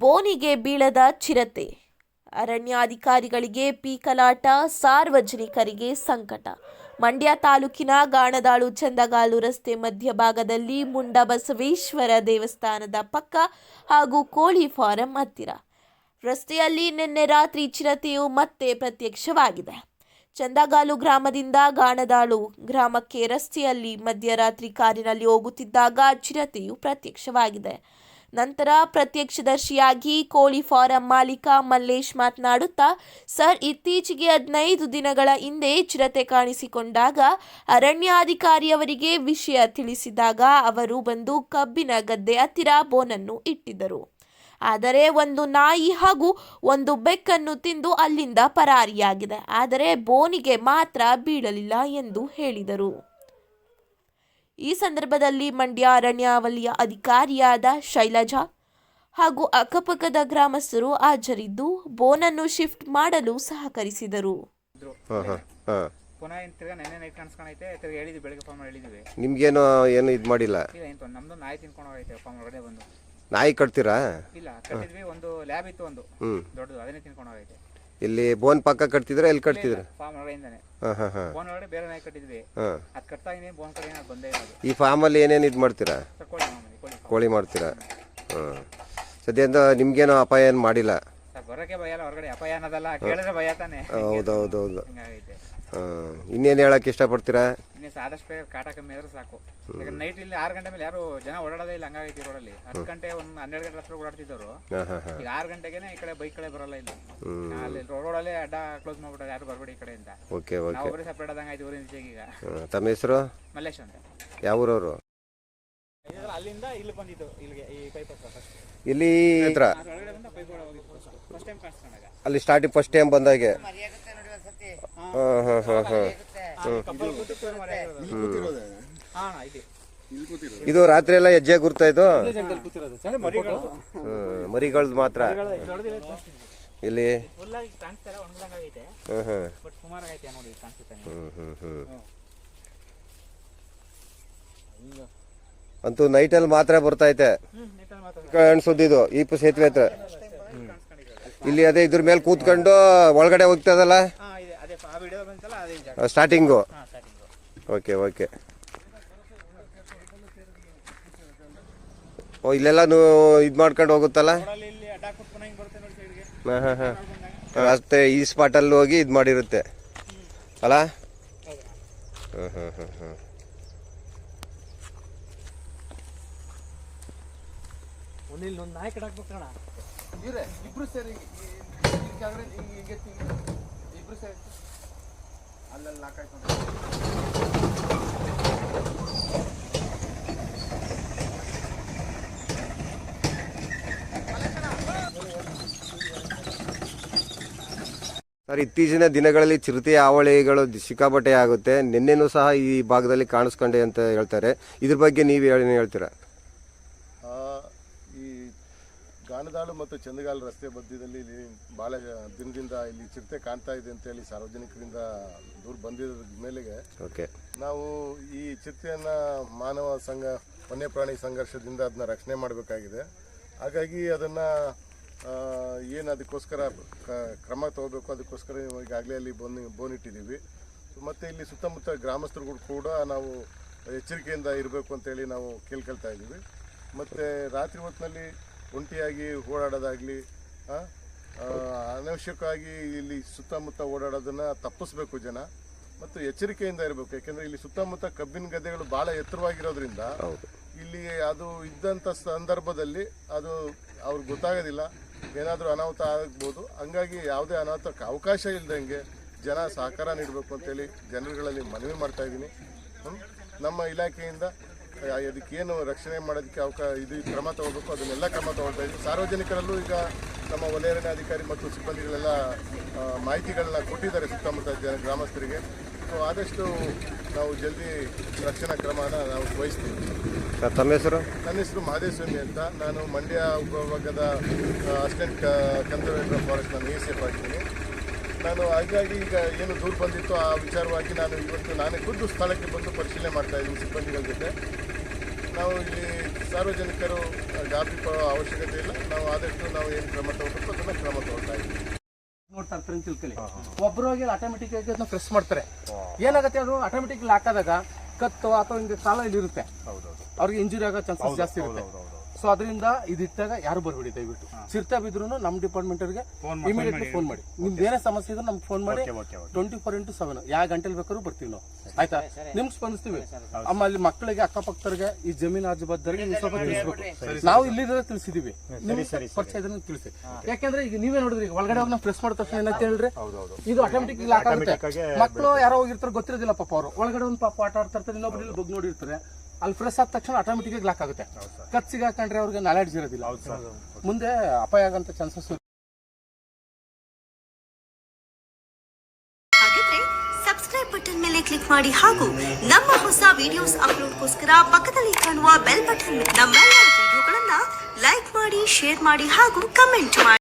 ಬೋನಿಗೆ ಬೀಳದ ಚಿರತೆ. ಅರಣ್ಯಾಧಿಕಾರಿಗಳಿಗೆ ಪೀಕಲಾಟ, ಸಾರ್ವಜನಿಕರಿಗೆ ಸಂಕಟ. ಮಂಡ್ಯ ತಾಲೂಕಿನ ಗಾಣದಾಳು ಚಂದಗಾಲು ರಸ್ತೆ ಮಧ್ಯಭಾಗದಲ್ಲಿ ಮುಂಡ ಬಸವೇಶ್ವರ ದೇವಸ್ಥಾನದ ಪಕ್ಕ ಹಾಗೂ ಕೋಳಿ ಫಾರಂ ಹತ್ತಿರ. ರಸ್ತೆಯಲ್ಲಿ ನಿನ್ನೆ ರಾತ್ರಿ ಚಿರತೆಯು ಮತ್ತೆ ಪ್ರತ್ಯಕ್ಷವಾಗಿದೆ. ಚಂದಗಾಲು ಗ್ರಾಮದಿಂದ ಗಾಣದಾಳು ಗ್ರಾಮಕ್ಕೆ ರಸ್ತೆಯಲ್ಲಿ ಮಧ್ಯರಾತ್ರಿ ಕಾರಿನಲ್ಲಿ ಹೋಗುತ್ತಿದ್ದಾಗ ಚಿರತೆಯು ಪ್ರತ್ಯಕ್ಷವಾಗಿದೆ. ನಂತರ ಪ್ರತ್ಯಕ್ಷದರ್ಶಿಯಾಗಿ ಕೋಳಿ ಫಾರಂ ಮಾಲೀಕ ಮಲ್ಲೇಶ್ ಮಾತನಾಡುತ್ತಾ, ಸರ್, ಇತ್ತೀಚೆಗೆ ಹದಿನೈದು ದಿನಗಳ ಹಿಂದೆ ಚಿರತೆ ಕಾಣಿಸಿಕೊಂಡಾಗ ಅರಣ್ಯಾಧಿಕಾರಿಯವರಿಗೆ ವಿಷಯ ತಿಳಿಸಿದಾಗ ಅವರು ಬಂದು ಕಬ್ಬಿನ ಗದ್ದೆ ಹತ್ತಿರ ಬೋನನ್ನು ಇಟ್ಟಿದ್ದರು. ಆದರೆ ಒಂದು ನಾಯಿ ಹಾಗೂ ಒಂದು ಬೆಕ್ಕನ್ನು ತಿಂದು ಅಲ್ಲಿಂದ ಪರಾರಿಯಾಗಿದೆ. ಆದರೆ ಬೋನಿಗೆ ಮಾತ್ರ ಬೀಳಲಿಲ್ಲ ಎಂದು ಹೇಳಿದರು. ಈ ಸಂದರ್ಭದಲ್ಲಿ ಮಂಡ್ಯ ಅರಣ್ಯ ವಲಯ ಅಧಿಕಾರಿಯಾದ ಶೈಲಜಾ ಹಾಗೂ ಅಕ್ಕಪಕ್ಕದ ಗ್ರಾಮಸ್ಥರು ಹಾಜರಿದ್ದು ಬೋನನ್ನು ಶಿಫ್ಟ್ ಮಾಡಲು ಸಹಕರಿಸಿದರು. ಇದ್ರು ಹಾಂ ಹಾಂ ಹಾಂ. ಪುನಃ ಇನ್ನು ತಿರ್ಗಾ ನೆನ್ನೆ ನೈಟ್ ಕಾಣಿಸ್ಕೊಂಡೈತೆ ತಿರ್ಗಾ ಹೇಳಿದ್ವಿ ಬೆಳಗ್ಗೆ ಫಾರ್ಮ್ ಹೇಳಿದ್ವಿ. ನಿಮ್ಗೇನು ಏನು ಇದು ಮಾಡಿಲ್ಲ? ಇಲ್ಲ ನಮ್ದು ನಾಯಿ ತಿನ್ಕೊಂಡು ಹೋಗೈತೆ ಫಾರ್ಮ್ ಒಳಗಡೆ ಬಂದು. ನಾಯಿ ಕಟ್ತೀರಾ? ಇಲ್ಲ ಕಟ್ಟಿದ್ವಿ ಒಂದು ಲ್ಯಾಬ್ ಇತ್ತು ಒಂದು. ಹ್ಞೂ ದೊಡ್ಡದು ಅದನ್ನೇ ತಿನ್ಕೊಂಡು ಹೋಗೈತೆ. ಇಲ್ಲಿ ಬೋನ್ ಪಕ್ಕ ಕಟ್ತಿದ್ರೆ ಎಲ್ಲಿ ಕಟ್ತಿದ್ರ? ಫಾರ್ಮ್ ಒಳಗಡೆಯಿಂದಾನೆ ಹಾಂ ಹಾಂ ಹಾಂ. ಬೋನ್ ಒಳಗಡೆ ಬೇರೆ ನಾಯಿ ಕಟ್ಟಿದ್ವಿ. ಹಾಂ. ಅದು ಕಟ್ತಾ ಬೋನ್ ಕಡೆ ಅದು ಬಂದೇ ಇರೋದು. ಈ ಫಾರ್ಮಲ್ಲಿ ಏನೇನು ಇದು ಮಾಡ್ತೀರಾ? ಸರ್ ಕೋಳಿ ಮಾಮೂಲಿ ಕೋಳಿ farm. ಕೋಳಿ ಮಾಡ್ತೀರಾ? ಹಾಂ. ಸದ್ಯದಿಂದ ನಿಮ್ಗೇನು ಅಪಾಯ ಏನು ಮಾಡಿಲ್ಲ? ಸರ್ ಹಾ ಭಯ ಅಲ್ಲ ಹೊರಗಡೆ ಅಪಾಯ ಅನ್ನೋದಲ್ಲ ಕೇಳಿದ್ರೆ ಭಯ ತಾನೆ. ಹೌದು ಹೌದು ಹೌದು ಹಿಂಗಾಗೈತೆ. ಹಾಂ. ಇನ್ನೇನು ಹೇಳಕ್ಕೆ ಇಷ್ಟಪಡ್ತೀರಾ? ಇನ್ನೇ ಆದಷ್ಟು ಬೇಗ ಕಾಟ ಕಮ್ಮಿ ಆದ್ರೆ ಸಾಕು. ಈಗ ನೈಟ್ ಇಲ್ಲಿ ಆರು ಗಂಟೆ ಮೇಲೆ ಯಾರು ಜನ ಓಡಾಡೋದೇ ಇಲ್ಲ ಹಂಗಾಗೈತಿ ರೋಡಲ್ಲಿ ಹತ್ತು ಗಂಟೆ ಒಂದು ಹನ್ನೆರಡು ಗಂಟೆ ಹತ್ರ ಓಡಾಡ್ತಿದ್ದವರು. ಹಾಂ ಹಾಂ ಹಾಂ. ಈಗ ಆರು ಗಂಟೆಗೇನೆ ಈ ಕಡೆ ಬೈಕ್ ಕಡೆ ಬರಲ್ಲ ಇಲ್ಲ. ಅಲ್ಲಿ ರೋಡಲ್ಲೇ ಅಡ್ಡ ಕ್ಲೋಸ್ ಮಾಡ್ಬಿಟ್ಟಾರೆ ಯಾರು ಬರಬೇಡಿ ಈ ಕಡೆಯಿಂದ. ಓಕೆ ನಾವು ಓಕೆ. ಒಬ್ಬರೇ ಸಪ್ರೇಟ್ ಆದಂಗೆ ಆಯ್ತು ಊರಿನ ಈಚೆಗೆ ಈಗ. ತಮ್ಮ ಹೆಸರು? ಮಲ್ಲೇಶ್ ಅಂತ. ಯಾವ ಊರವರು? ಅಲ್ಲಿಂದ ಇಲ್ಲಿ ಬಂದಿದ್ದು ಇಲ್ಲಿಗೆ ಈ ಪೈಪ್ ಫಸ್ಟ್ ಇಲ್ಲಿ ಹತ್ರ? ಒಳಗಡೆ ಬಂದ ಪೈಪ್ ಒಳಗೆ ಹೋಗಿದ್ದು ಫಸ್ಟ್ ಫಸ್ಟ್ ಟೈಮ್ ಕಾಣಿಸ್ಕೊಂಡಾಗ ಅಲ್ಲಿ ಸ್ಟಾರ್ಟಿಂಗ್ ಫಸ್ಟ್ ಟೈಮ್ ಬಂದಾಗೆ. ಹಾಂ ಹಾಂ ಹಾಂ ಹಾಂ ಇದೆ ರಾತ್ರಿ ಎಲ್ಲ ಹೆಜ್ಜೆ ಗುರ್ತಾ ಇದು? ಮರಿಗಳು ಹ್ಮ್, ಮರಿಗಳ್ದು ಮಾತ್ರ ಇಲ್ಲಿ ಅಂತೂ ನೈಟಲ್ಲಿ ಮಾತ್ರ ಬರ್ತೈತೆ ಕಾಣಿಸೋದಿದು ಈ ಸೇತುವೆ ಹತ್ರ. ಇಲ್ಲಿ ಅದೇ ಇದ್ರ ಮೇಲೆ ಕೂತ್ಕೊಂಡು ಒಳಗಡೆ ಹೋಗ್ತದಲ್ಲ ಸ್ಟಾರ್ಟಿಂಗು ಹಾ ಸ್ಟಾರ್ಟಿಂಗು ಓಕೆ ಓಕೆ ಓ ಇಲ್ಲೆಲ್ಲ ಇದು ಮಾಡ್ಕೊಂಡು ಹೋಗುತ್ತಲ್ಲ ಹಿಂಗೆ ಹಾಂ ಹಾಂ ಹಾಂ ಅಷ್ಟೇ ಈ ಸ್ಪಾಟಲ್ಲಿ ಹೋಗಿ ಇದು ಮಾಡಿರುತ್ತೆ ಅಲ್ಲ ಹಾಂ ಹಾಂ ಹಾಂ ಹಾಂ ಒಂದು ಇಲ್ಲಿ ಒಂದು ನಾಯಿ ಕಟ್ಟಾಕ್ಬೇಕು ಕಣ ಇಬ್ರು ಸೇರಿ ಕೆಳಗಡೆ ಹಿಂಗೆ ಇಬ್ರು ಅಲ್ಲಲ್ಲಿ ಸರ್ ಇತ್ತೀಚಿನ ದಿನಗಳಲ್ಲಿ ಚಿರತೆ ಹಾವಳಿಗಳು ಸಿಕ್ಕಾಪಟ್ಟೆ ಆಗುತ್ತೆ. ನಿನ್ನೆನೂ ಸಹ ಈ ಭಾಗದಲ್ಲಿ ಕಾಣಿಸ್ಕೊಂಡೆ ಅಂತ ಹೇಳ್ತಾರೆ. ಇದ್ರ ಬಗ್ಗೆ ನೀವು ಏನು ಹೇಳ್ತೀರಾ ಆ, ಈ ಗಾಣದಾಳು ಮತ್ತು ಚಂದಗಾಲು ರಸ್ತೆ ಮಧ್ಯದಲ್ಲಿ ಇಲ್ಲಿ ಭಾಳ ದಿನದಿಂದ ಇಲ್ಲಿ ಚಿರತೆ ಕಾಣ್ತಾ ಇದೆ ಅಂತೇಳಿ ಸಾರ್ವಜನಿಕರಿಂದ ದೂರ ಬಂದಿರೋದ್ರ ಮೇಲೆಗೆ ಓಕೆ ನಾವು ಈ ಚಿರತೆಯನ್ನು ಮಾನವ ಸಂಘ ವನ್ಯಪ್ರಾಣಿ ಸಂಘರ್ಷದಿಂದ ಅದನ್ನ ರಕ್ಷಣೆ ಮಾಡಬೇಕಾಗಿದೆ. ಹಾಗಾಗಿ ಅದನ್ನು ಏನು ಅದಕ್ಕೋಸ್ಕರ ಕ್ರಮ ತಗೋಬೇಕು ಅದಕ್ಕೋಸ್ಕರ ನಾವು ಈಗಾಗಲೇ ಅಲ್ಲಿ ಬೋನ್ ಬೋನ್ ಇಟ್ಟಿದ್ದೀವಿ ಮತ್ತು ಇಲ್ಲಿ ಸುತ್ತಮುತ್ತ ಗ್ರಾಮಸ್ಥರುಗಳು ಕೂಡ ನಾವು ಎಚ್ಚರಿಕೆಯಿಂದ ಇರಬೇಕು ಅಂತೇಳಿ ನಾವು ಕೇಳ್ಕೊಳ್ತಾ ಇದ್ದೀವಿ. ಮತ್ತು ರಾತ್ರಿ ಹೊತ್ತಿನಲ್ಲಿ ಒಂಟಿಯಾಗಿ ಓಡಾಡೋದಾಗಲಿ ಅನವಶ್ಯಕವಾಗಿ ಇಲ್ಲಿ ಸುತ್ತಮುತ್ತ ಓಡಾಡೋದನ್ನು ತಪ್ಪಿಸ್ಬೇಕು ಜನ. ಮತ್ತು ಎಚ್ಚರಿಕೆಯಿಂದ ಇರಬೇಕು. ಯಾಕೆಂದರೆ ಇಲ್ಲಿ ಸುತ್ತಮುತ್ತ ಕಬ್ಬಿನ ಗದ್ದೆಗಳು ಭಾಳ ಎತ್ತರವಾಗಿರೋದ್ರಿಂದ ಇಲ್ಲಿ ಅದು ಇದ್ದಂಥ ಸಂದರ್ಭದಲ್ಲಿ ಅದು ಅವ್ರಿಗೆ ಗೊತ್ತಾಗೋದಿಲ್ಲ. ಏನಾದರೂ ಅನಾಹುತ ಆಗ್ಬೋದು. ಹಂಗಾಗಿ ಯಾವುದೇ ಅನಾಹುತಕ್ಕೆ ಅವಕಾಶ ಇಲ್ಲದಂಗೆ ಜನ ಸಹಕಾರ ನೀಡಬೇಕು ಅಂತೇಳಿ ಜನರುಗಳಲ್ಲಿ ಮನವಿ ಮಾಡ್ತಾ ಇದ್ದೀನಿ. ನಮ್ಮ ಇಲಾಖೆಯಿಂದ ಆ, ಅದಕ್ಕೇನು ರಕ್ಷಣೆ ಮಾಡೋದಕ್ಕೆ ಅವಕಾಶ ಇದು ಕ್ರಮ ತಗೋಬೇಕು ಅದನ್ನೆಲ್ಲ ಕ್ರಮ ತಗೊಳ್ತಾ ಇದ್ದೀವಿ ಸಾರ್ವಜನಿಕರಲ್ಲೂ ಈಗ ನಮ್ಮ ವಲಯ ಅಧಿಕಾರಿ ಮತ್ತು ಸಿಬ್ಬಂದಿಗಳೆಲ್ಲ ಮಾಹಿತಿಗಳನ್ನ ಕೊಟ್ಟಿದ್ದಾರೆ ಸುತ್ತಮುತ್ತ ಜನ ಗ್ರಾಮಸ್ಥರಿಗೆ. ಸೊ ಆದಷ್ಟು ನಾವು ಜಲ್ದಿ ರಕ್ಷಣಾ ಕ್ರಮನ ನಾವು ವಹಿಸ್ತೀವಿ. ತಮ್ಮ ಹೆಸರು? ನನ್ನ ಹೆಸರು ಮಹದೇಶ್ವರಿ ಅಂತ. ನಾನು ಮಂಡ್ಯ ಉಪವಿಭಾಗದ ಅಸಿಸ್ಟೆಂಟ್ ಕನ್ಸರ್ವೇಟರ್ ಫಾರೆಸ್ಟ್ ನಾನು ಎ ಸಿ ಎಫ್ ಆಗಿದ್ದೀನಿ ನಾನು ಹಾಗಾಗಿ ಈಗ ಏನು ದೂರು ಬಂದಿತ್ತು ಆ ವಿಚಾರವಾಗಿ ನಾನು ಇವತ್ತು ನಾನೇ ಖುದ್ದು ಸ್ಥಳಕ್ಕೆ ಬಂದು ಪರಿಶೀಲನೆ ಮಾಡ್ತಾ ಇದ್ದೀನಿ ಸಿಬ್ಬಂದಿಗಳ ಜೊತೆ. ನಾವು ಇಲ್ಲಿ ಸಾರ್ವಜನಿಕರು ಗಾಬರಿ ಪಡೋ ಅವಶ್ಯಕತೆ ಇಲ್ಲ. ನಾವು ಆದಷ್ಟು ನಾವು ಏನು ಕ್ರಮ ತಗೋಬೇಕು ಅದನ್ನು ಕ್ರಮ ತಗೊಳ್ತಾ ಇದ್ದೀವಿ. ನೋಡ್ತಾ ತಿಳ್ಕೊಳ್ಳಿ. ಒಬ್ರು ಹೋಗಿ ಆಟೋಮೆಟಿಕ್ ಆಗಿ ಅದನ್ನ ಪ್ರೆಸ್ ಮಾಡ್ತಾರೆ. ಏನಾಗುತ್ತೆ ಅದು ಆಟೋಮೆಟಿಕ್ ಹಾಕಿದಾಗ ಕತ್ತು ಅಥವಾ ಹಿಂಗೆ ಕಾಲ ಇಲ್ಲಿ ಇರುತ್ತೆ ಅವ್ರಿಗೆ ಇಂಜುರಿ ಆಗೋ ಚಾನ್ಸಸ್ ಜಾಸ್ತಿ ಇರುತ್ತೆ. ಸೊ ಅದರಿಂದ ಇದಿಟ್ಟಾಗ ಯಾರು ಬರಬೇಡಿ ದಯವಿಟ್ಟು. ಸಿರ್ತಾ ಬಿದ್ರು ನಮ್ಮ ಡಿಪಾರ್ಟ್ಮೆಂಟ್ ಅವರಿಗೆ ಇಮಿಡಿಯೇಟ್ಲಿ ಫೋನ್ ಮಾಡಿ ನಿಮ್ದು ಏನೇ ಸಮಸ್ಯೆ ಇದ್ರೆ ನಮ್ಗೆ ಫೋನ್ ಮಾಡಿ. ಟ್ವೆಂಟಿ ಫೋರ್ ಇಂಟು ಸೆವೆನ್ ಯಾವ ಗಂಟೆಲಿ ಬೇಕಾದ್ರೂ ಬರ್ತೀವಿ ನಾವು. ಆಯ್ತಾ? ನಿಮ್ಗೆ ಸ್ಪಂದಿಸ್ತೀವಿ. ಅಮ್ಮ ಅಲ್ಲಿ ಮಕ್ಕಳಿಗೆ ಅಕ್ಕಪಕ್ಕದವ್ರಿಗೆ ಈ ಜಮೀನು ಆಜುಬಾದ್ದರಿಗೆ ನೀವು ಸ್ವಲ್ಪ ತಿಳಿಸ್ಬೇಕು. ನಾವು ಇಲ್ಲಿದ್ರೆ ತಿಳಿಸಿದೀವಿ. ನಿಮ್ಗೆ ಪರಿಚಯ ಇದನ್ನು ತಿಳಿಸಿ. ಯಾಕಂದ್ರೆ ಈಗ ನೀವೇ ನೋಡಿದ್ರಿ ಈಗ ಒಳಗಡೆ ಹೋಗಿ ನಾವು ಪ್ರೆಸ್ ಮಾಡಿದ ತಕ್ಷಣ ಏನಂತ ಹೇಳ್ರಿ ಇದು ಆಟೋಮೆಟಿಕ್ ಲಾಕ್ ಆಗುತ್ತೆ. ಮಕ್ಕಳು ಯಾರೋ ಹೋಗಿರ್ತಾರೆ ಗೊತ್ತಿರೋದಿಲ್ಲ ಪಾಪ ಅವರು. ಒಳಗಡೆ ಒಂದು ಪಾಪ ಆಟ ಆಡ್ತಾ ಇರ್ತಾರೆ ಇನ್ನೊಬ್ರು ಇಲ್ಲಿ ಬಗ್ ನೋಡಿರ್ತಾರೆ. ಅಲ್ಲಿ ಪ್ರೆಸ್ ಆದ ತಕ್ಷಣ ಆಟೋಮೆಟಿಕ್ ಆಗಿ ಲಾಕ್ ಆಗುತ್ತೆ. ಕತ್ ಸಿಗಾಕೊಂಡ್ರೆ ಅವ್ರಿಗೆ ನಾಲೆಡ್ಜ್ ಇರೋದಿಲ್ಲ. ಮುಂದೆ ಅಪಾಯ ಆಗಂತ ಚಾನ್ಸಸ್ ಸಬ್ಸ್ಕ್ರೈಬ್ ಬಟನ್ ಮೇಲೆ ಕ್ಲಿಕ್ ಮಾಡಿ ಹಾಗೂ ನಮ್ಮ ಹೊಸ ವಿಡಿಯೋಸ್ ಅಪ್ಲೋಡ್ಗೋಸ್ಕರ ಪಕ್ಕದಲ್ಲಿ ಕಾಣುವ ಬೆಲ್ ಬಟನ್ ನಮ್ಮೆಲ್ಲ ವಿಡಿಯೋಗಳನ್ನ ಲೈಕ್ ಮಾಡಿ ಶೇರ್ ಮಾಡಿ ಹಾಗೂ ಕಮೆಂಟ್ ಮಾಡಿ.